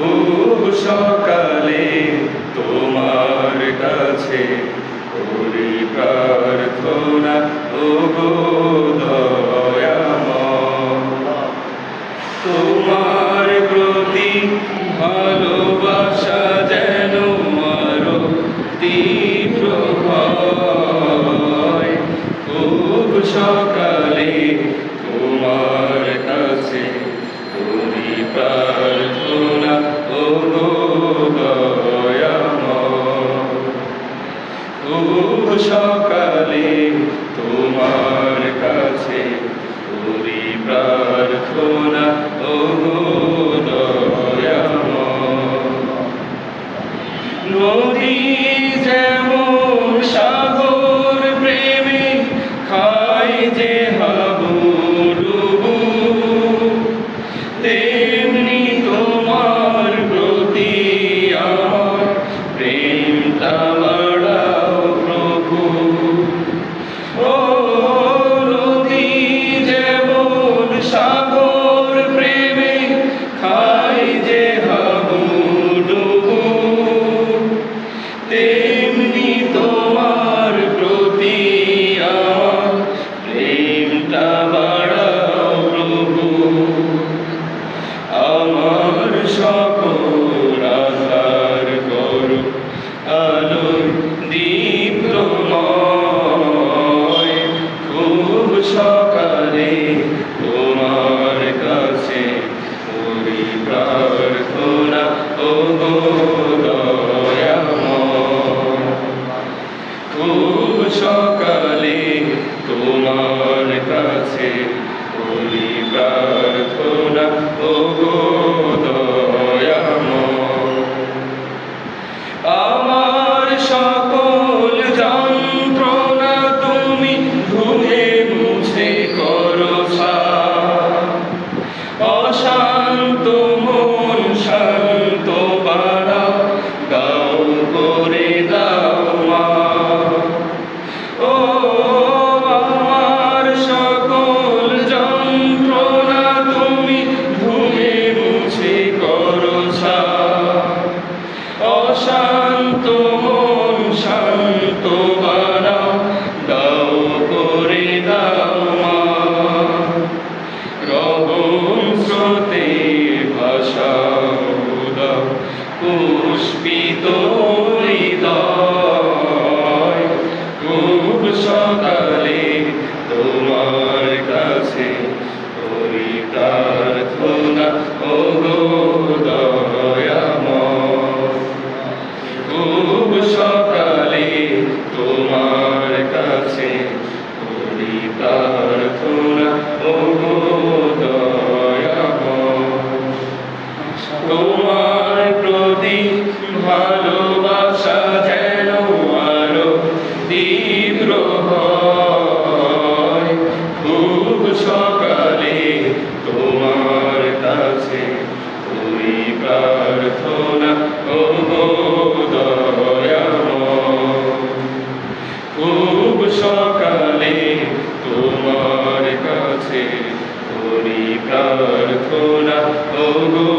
ও সকালে তোমার কাছে ওরে প্রার্থনা ও গো তোমার প্রতি ভালো তোমার কাছে করি প্রার্থনা ও সব তোমার Oh,